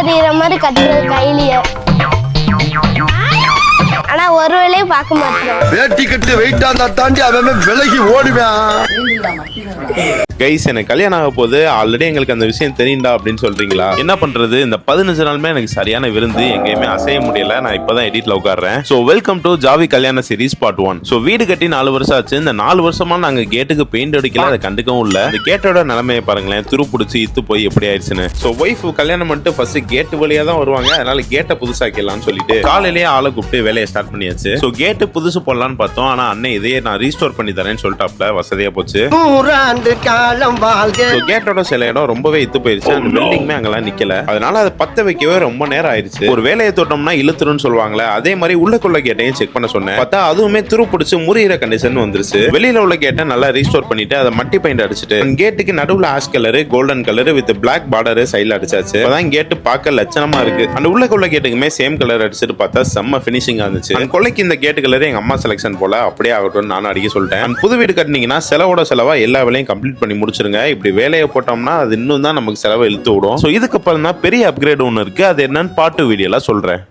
எறிகிற மாதிரி கட்டுறது கையிலேயே. ஆனா ஒரு வேலையும் பார்க்க மாட்டேன் வேட்டி கட்டு வெயிட்டா இருந்தா தாண்டி அவன் விலகி ஓடுவேன். கைஸ் எனக்கு கல்யாணம் ஆக போது ஆல்ரெடி எங்களுக்கு அந்த விஷயம் தெரியும்டா அப்படின்னு சொல்றீங்களா? என்ன பண்றது? இந்த பதினஞ்சு நாளுமே எனக்கு சரியான விருந்து. எங்கேயுமே அசைய முடியல. நான் இப்பதான் எடிட்ல உட்காடுறேன் ஸோ வெல்கம் டு ஜாவி கல்யாண சீரிஸ் பார்ட் ஒன் ஸோ வீடு கட்டி நாலு வருஷம் ஆச்சு. இந்த நாலு வருஷமா நாங்க கேட்டுக்கு பெயிண்ட் அடிக்கல. அதை கண்டுக்கவும் இல்ல. இந்த கேட்டோட நிலைமையை பாருங்களேன். துரு பிடிச்சி இத்து போய் எப்படி ஆயிடுச்சுன்னு. ஸோ ஒய்ஃப் கல்யாணம் மட்டும் ஃபர்ஸ்ட் கேட்டு வழியா தான் வருவாங்க. அதனால கேட்டை புதுசாக்கலாம்னு சொல்லிட்டு காலையிலேயே ஆளை கூப்பிட்டு வேலையை ஸ்டார்ட் பண்ணியாச்சு. ஸோ கேட்டு புதுசு போடலான்னு பார்த்தோம். ஆனா அண்ணன் இதையே நான் ரீஸ்டோர் பண்ணி தரேன்னு சொல்லிட்டாப்ல. வசதியா போச்சு. நூறாண்டு காலம் வாழ்க. கேட்டோட சில இடம் ரொம்பவே இத்து போயிருச்சு. அந்த பில்டிங்மே அங்கெல்லாம் நிக்கல. அதனால அதை பத்த வைக்கவே ரொம்ப நேரம் ஆயிருச்சு. ஒரு வேலையை தொட்டோம்னா இழுத்துருன்னு சொல்லுவாங்களே அதே மாதிரி உள்ளக்குள்ள கேட்டையும் செக் பண்ண சொன்னேன். பார்த்தா அதுவுமே துரு பிடிச்சு முறியிற கண்டிஷன் வந்துருச்சு. வெளியில உள்ள கேட்டை நல்லா ரீஸ்டோர் பண்ணிட்டு அதை மட்டி பெயிண்ட் அடிச்சுட்டு கேட்டுக்கு நடுவுல ash colour golden colour with black border சைடில் அடிச்சாச்சு. அதான் கேட்டு பார்க்க லட்சணமா இருக்கு. அந்த உள்ளக்குள்ள கேட்டுக்குமே சேம் கலர் அடிச்சுட்டு பார்த்தா செம்ம ஃபினிஷிங்கா இருந்துச்சு. அந்த கொலைக்கு இந்த கேட்டு கலர் எங்க அம்மா செலெக்ஷன் போல அப்படியே ஆகட்டும் நானும் அடிக்க சொல்லிட்டேன். புது வீடு கட்டினீங்கன்னா செலவோட செலவா எல்லா வேலையும் கம்ப்ளீட் பண்ணி முடிச்சிருங்க. இப்படி வேலையை போட்டோம்னா அது இன்னும் தான் நமக்கு செலவை இழுத்து விடும். ஸோ இதுக்கப்புறம் தான் பெரிய அப்கிரேட் ஒன்று இருக்குது அது என்னன்னு பாட்டு வீடியோலாம் சொல்கிறேன்